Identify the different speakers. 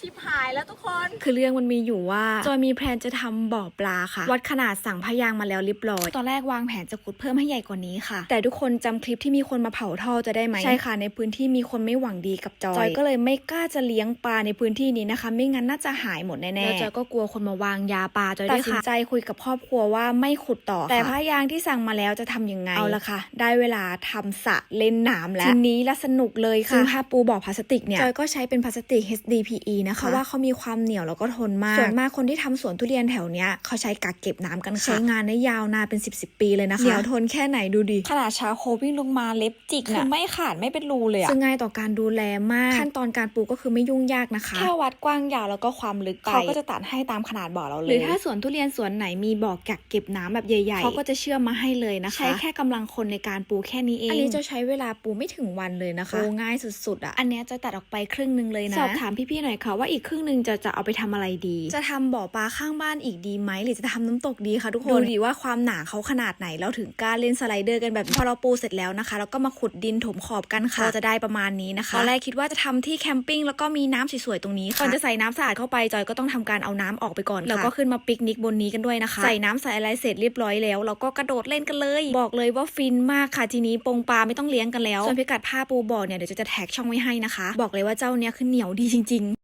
Speaker 1: ชิบหายแล้วทุกคน
Speaker 2: คือเรื่องมันมีอยู่ว่า จอยมีแพลนจะทำบ่อปลาค่ะ วัดขนาดสั่งพยางค์มาแล้วเรียบร้อย ตอนแรกวางแผนจะขุดเพิ่มให้ใหญ่กว่านี้ค่ะ แต่ทุกคนจำคลิปที่มีคนมาเผาท่อจะได้ไหมใช่ค่ะ ในพื้นที่มีคนไม่หวังดีกับจอย จอยก็เลยไม่กล้าจะเลี้ยงปลาในพื้นที่นี้นะคะ ไม่งั้นน่าจะหายหมดแน่ๆแล้วจอยก็กลัวคนมาวางยาปลาจอยตัดสินใจคุยกับครอบครัวว่าไม่ขุดต่อค่ะแต่พยางค์ที่สั่งมาแล้วจะทำยังไง เอาละค่ะ ได้เวลาทำสระเล่นน้ำแล้วทีนี้ละสนุกเลยค่ะซึ่งผ้าปูบ่อพลาสติกเนี่ยจอยก็ใช้เป็นพลาสติก HDPE นะคะ ว่าเขามีความเหนียวแล้วก็ทนมากส่วนมากคนที่ทำสวนทุเรียนแถวเนี้ยเขาใช้กักเก็บน้ำกันค่ะใช้งานได้ยาวนานเป็น 10บสปีเลยนะคะเหนียวทนแค่ไหนดูดิขนาดชาโควิ่งลงมาเล็บจิกคือไม่ขาดไม่เป็นรูเลยอะซึ่งง่ายต่อการดูแลมาก ขั้นตอนการปลูกก็คือไม่ยุ่งยากนะคะแค่วัดกว้างยาวแล้วก็ความลึกไปเขาก็จะตัดให้ตามขนาดบ่อเราเลยหรือถ้าสวนทุเรียนสวนไหนมีบ่อกักเก็บน้ำแบบใหญ่ๆเขาก็จะเชื่อมมาให้เลยนะคะใช้แค่กำลังคนในการปลูกแค่นี้เอง อันนี้จะใช้เวลาปลูกไม่ถึงวันเลยนะคะปลูกง่ายสุดๆอะอันเนี้ยจะตัดออกไปครึ่งหนึงเลยนะสอบถามพี่ๆหน่อยค่ะว่าอีกครึ่งหนึงจะจะเอาไปทำอะไรดี จะทำบ่อปลาข้างบ้านอีกดีไหมหรือจะทำน้ำตกดีคะทุกคนดูดีว่าความหนาเขาขนาดไหนแล้วถึงกล้าเล่นสไลเดอร์กันแบบนี้พอเราปูเสร็จแล้วนะคะแล้วก็มาขุดดินถมขอบกันค่ะก็จะได้ประมาณนี้นะคะตอนแรกคิดว่าจะทำที่แคมปิ้งแล้วก็มีน้ำสวยๆตรงนี้ค่ะก่อนจะใส่น้ำสะอาดเข้าไปจอยก็ต้องทำการเอาน้ำออกไปก่อนค่ะแล้วก็ขึ้นมาปิกนิกบนนี้กันด้วยนะคะใส่น้ำใส่อะไรเสร็จเรียบร้อยแล้วเราก็กระโดดเล่นกันเลย บอกเลยว่าฟินมากค่ะทีนี้ปงปลาไม่ต้องเลี้ยงกันแล้วส่วนพิกัดผ้าปูบ่อเนี่ยเดี๋ยวจะแท็กช่องไว้ให้นะคะ บอกเลยว่าเจ้าเนี้ยคือเหนียวดีจริง ๆ